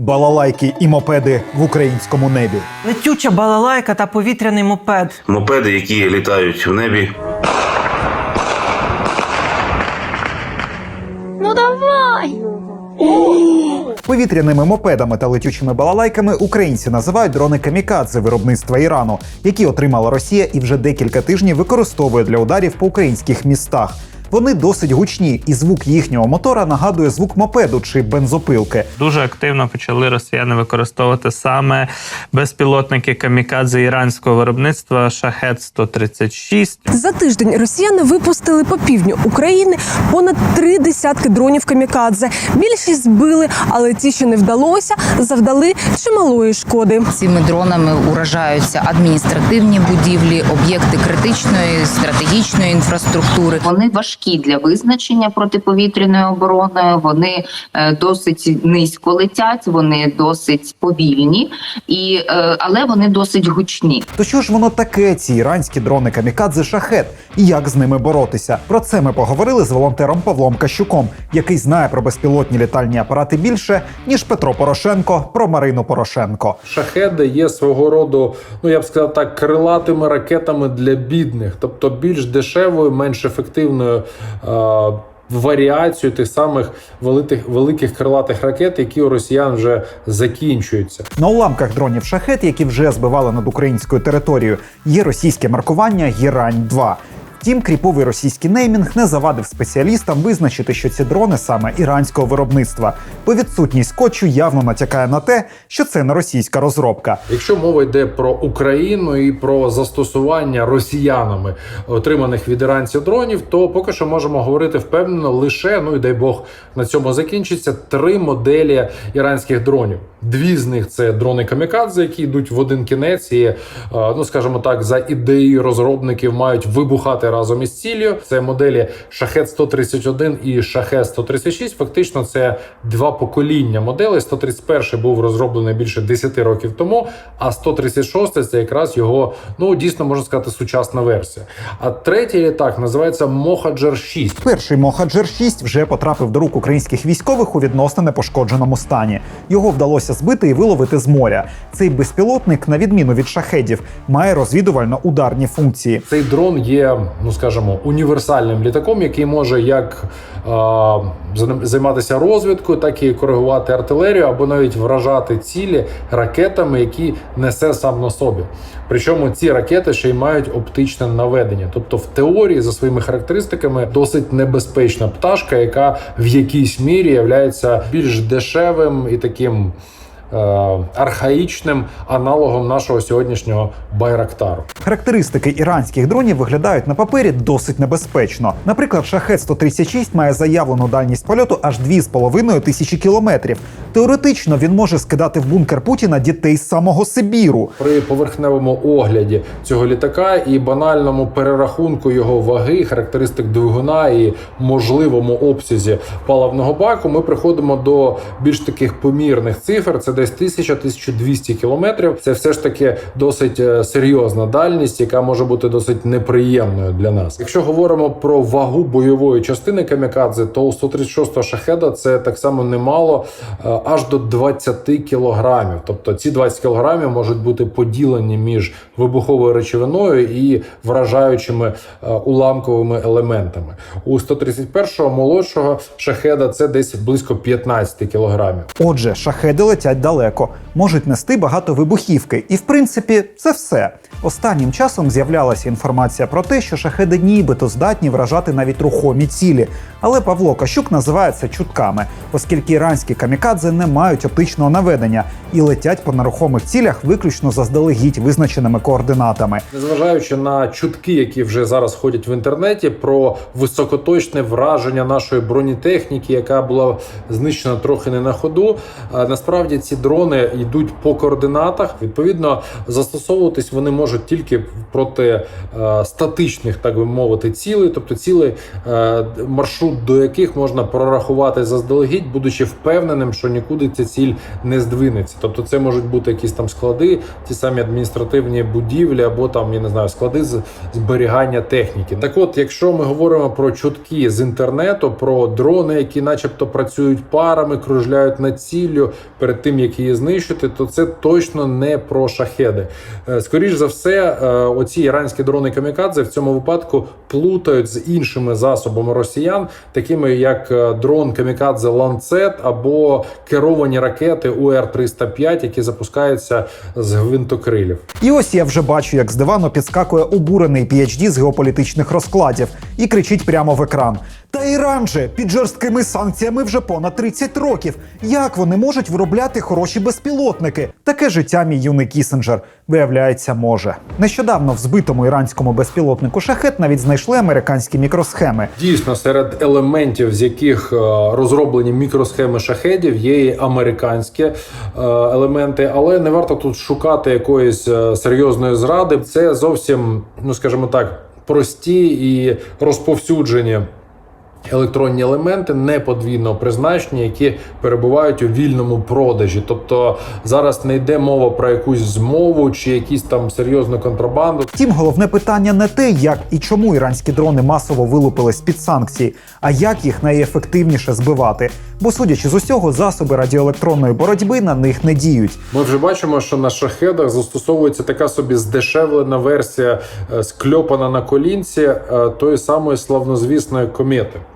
Балалайки і мопеди в українському небі. Летюча балалайка та повітряний мопед. Мопеди, які літають в небі, Ну давай! Повітряними мопедами та летючими балалайками українці називають дрони камікадзе виробництва Ірану, які отримала Росія і вже декілька тижнів використовує для ударів по українських містах. Вони досить гучні, і звук їхнього мотора нагадує звук мопеду чи бензопилки. Дуже активно почали росіяни використовувати саме безпілотники камікадзе іранського виробництва Шахет 136 За тиждень росіяни випустили по півдню України понад три десятки дронів камікадзе. Більшість збили, але ті, що не вдалося, завдали чималої шкоди. Цими дронами уражаються адміністративні будівлі, об'єкти критичної стратегічної інфраструктури. Вони важкі для визначення протиповітряною обороною. Вони е, досить низько летять, вони досить повільні, і е, але вони досить гучні. То що ж воно таке, ці іранські дрони камікадзе шахет, і як з ними боротися? Про це ми поговорили з волонтером Павлом Кащуком, який знає про безпілотні літальні апарати більше ніж Петро Порошенко про Марину Порошенко. Шахеди є свого роду, ну я б сказав так, крилатими ракетами для бідних, тобто більш дешевою, менш ефективною. Е- Варіацію тих самих великих великих крилатих ракет, які у росіян вже закінчуються. На уламках дронів шахет, які вже збивали над українською територією, є російське маркування Єрань 2 Втім, кріповий російський неймінг не завадив спеціалістам визначити, що ці дрони саме іранського виробництва, бо відсутність скотчу явно натякає на те, що це не російська розробка. Якщо мова йде про Україну і про застосування росіянами отриманих від іранців дронів, то поки що можемо говорити впевнено лише ну і дай Бог на цьому закінчиться три моделі іранських дронів. Дві з них це дрони камікадзе, які йдуть в один кінець, і е, ну скажімо так, за ідеєю розробників мають вибухати разом із ціллю. Це моделі Шахет 131 і Шахет 136. Фактично, це два покоління моделей. 131 був розроблений більше 10 років тому, а 136 це якраз його ну дійсно можна сказати сучасна версія. А третій літак називається Mohajer 6. Перший Мохаджер 6 вже потрапив до рук українських військових у відносно непошкодженому стані. Його вдалося збити і виловити з моря. Цей безпілотник, на відміну від шахедів, має розвідувально-ударні функції. Цей дрон є, ну скажімо, універсальним літаком, який може як е, займатися розвідкою, так і коригувати артилерію або навіть вражати цілі ракетами, які несе сам на собі. Причому ці ракети ще й мають оптичне наведення. Тобто, в теорії, за своїми характеристиками, досить небезпечна пташка, яка в якійсь мірі є більш дешевим і таким. Е, Архаїчним аналогом нашого сьогоднішнього байрактару. Характеристики іранських дронів виглядають на папері досить небезпечно. Наприклад, шахет 136 має заявлену дальність польоту аж 2,5 тисячі кілометрів. Теоретично він може скидати в бункер Путіна дітей з самого Сибіру. При поверхневому огляді цього літака і банальному перерахунку його ваги, характеристик двигуна і можливому обсязі паливного баку, ми приходимо до більш таких помірних цифр. Це десь 1000-1200 кілометрів. Це все ж таки досить е, серйозна дальність, яка може бути досить неприємною для нас. Якщо говоримо про вагу бойової частини камікадзе, то у 136 шахеда це так само немало, е, аж до 20 кілограмів. Тобто ці 20 кілограмів можуть бути поділені між вибуховою речовиною і вражаючими е, уламковими елементами. У 131-го молодшого шахеда це десь близько 15 кілограмів. Отже, шахеди летять далеко, можуть нести багато вибухівки, і в принципі це все. Останнім часом з'являлася інформація про те, що шахеди нібито здатні вражати навіть рухомі цілі. Але Павло Кащук називає це чутками, оскільки іранські камікадзе не мають оптичного наведення і летять по нерухомих цілях виключно заздалегідь визначеними координатами. Незважаючи на чутки, які вже зараз ходять в інтернеті, про високоточне враження нашої бронетехніки, яка була знищена трохи не на ходу. Насправді ці дрони йдуть по координатах. Відповідно, застосовуватись вони можуть тільки проти е, статичних, так би мовити, цілей, тобто цілей, е, маршрут до яких можна прорахувати заздалегідь, будучи впевненим, що нікуди ця ціль не здвинеться. Тобто, це можуть бути якісь там склади, ті самі адміністративні будівлі, або там я не знаю, склади з зберігання техніки. Так, от, якщо ми говоримо про чутки з інтернету, про дрони, які, начебто, працюють парами, кружляють над ціллю перед тим, як її знищити, то це точно не про шахеди. Е, Скоріш за все, е, оці іранські дрони камікадзе в цьому випадку плутають з іншими засобами росіян, такими як е, дрон камікадзе Ланцет або керовані ракети УР-305, які запускаються з гвинтокрилів. І ось я вже бачу, як з дивану підскакує обурений PhD з геополітичних розкладів і кричить прямо в екран. Та Іран же під жорсткими санкціями вже понад 30 років. Як вони можуть виробляти хороші безпілотники? Таке життя мій юний Кісінджер, виявляється, може. Нещодавно в збитому іранському безпілотнику шахет навіть знайшли американські мікросхеми. Дійсно, серед елементів, з яких е, розроблені мікросхеми шахедів, є і американські е, елементи, але не варто тут шукати якоїсь е, серйозної зради. Це зовсім, ну скажімо так, прості і розповсюджені. Електронні елементи не подвійного призначення, які перебувають у вільному продажі. Тобто зараз не йде мова про якусь змову чи якісь там серйозну контрабанду. Втім, головне питання не те, як і чому іранські дрони масово вилупились під санкції, а як їх найефективніше збивати. Бо, судячи з усього, засоби радіоелектронної боротьби на них не діють. Ми вже бачимо, що на шахедах застосовується така собі здешевлена версія, е, скльопана на колінці е, тої самої славнозвісної комети.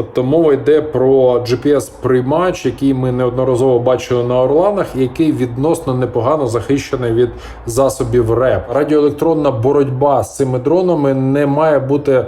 Тобто мова йде про GPS-приймач, який ми неодноразово бачили на Орланах, який відносно непогано захищений від засобів РЕП. Радіоелектронна боротьба з цими дронами не має бути е,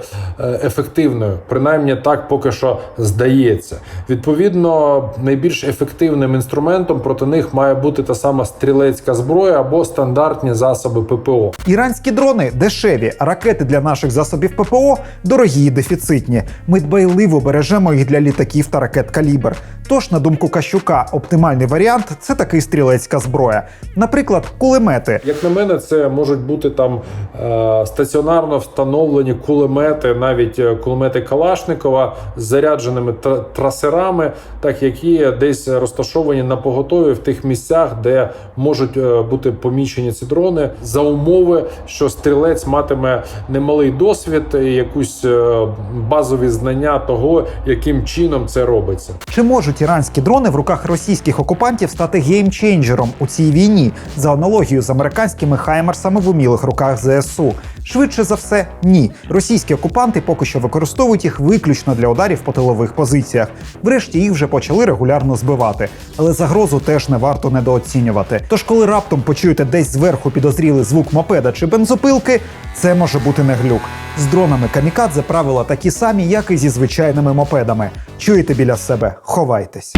ефективною, принаймні так поки що здається. Відповідно, найбільш ефективним інструментом проти них має бути та сама стрілецька зброя або стандартні засоби ППО. Іранські дрони дешеві, ракети для наших засобів ППО дорогі і дефіцитні. Ми дбайливо бережемо їх для літаків та ракет калібр. Тож, на думку Кащука, оптимальний варіант це такий стрілецька зброя. Наприклад, кулемети. Як на мене, це можуть бути там е, стаціонарно встановлені кулемети, навіть е, кулемети Калашникова з зарядженими тр- трасерами, так які десь розташовані на поготові в тих місцях, де можуть е, бути помічені ці дрони, за умови, що стрілець матиме немалий досвід і якусь е, базові знання того, яким чином це робиться. Чи можуть іранські дрони в руках російських окупантів стати геймченджером у цій війні за аналогією з американськими хаймерсами в умілих руках ЗСУ? Швидше за все, ні. Російські окупанти поки що використовують їх виключно для ударів по тилових позиціях. Врешті їх вже почали регулярно збивати, але загрозу теж не варто недооцінювати. Тож, коли раптом почуєте десь зверху підозрілий звук мопеда чи бензопилки, це може бути не глюк. З дронами камікадзе правила такі самі, як і зі звичайними мопедами. Чуєте біля себе, ховайтесь.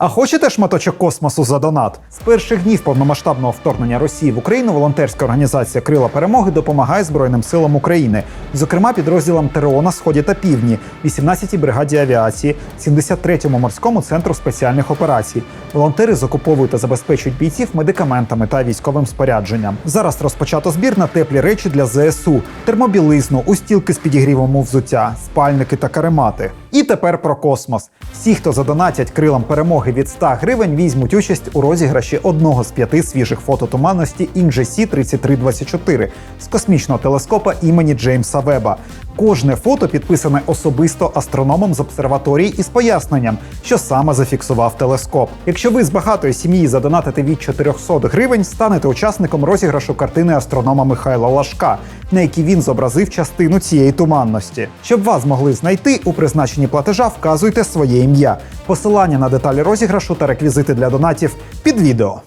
А хочете шматочок космосу за донат? З перших днів повномасштабного вторгнення Росії в Україну волонтерська організація Крила перемоги допомагає Збройним силам України, зокрема підрозділам ТРО на сході та півдні, 18-й бригаді авіації, 73-му морському центру спеціальних операцій. Волонтери закуповують та забезпечують бійців медикаментами та військовим спорядженням. Зараз розпочато збір на теплі речі для ЗСУ, термобілизну, устілки з підігрівом взуття, спальники та каремати. І тепер про космос. Всі, хто задонатять крилам перемоги від 100 гривень, візьмуть участь у розіграші одного з п'яти свіжих фото туманності Інджесі 3324 з космічного телескопа імені Джеймса Веба. Кожне фото підписане особисто астрономом з обсерваторії із поясненням, що саме зафіксував телескоп. Якщо ви з багатої сім'ї задонатите від 400 гривень, станете учасником розіграшу картини астронома Михайла Лашка, на якій він зобразив частину цієї туманності. Щоб вас змогли знайти у призначенні платежа, вказуйте своє ім'я, посилання на деталі розіграшу та реквізити для донатів під відео.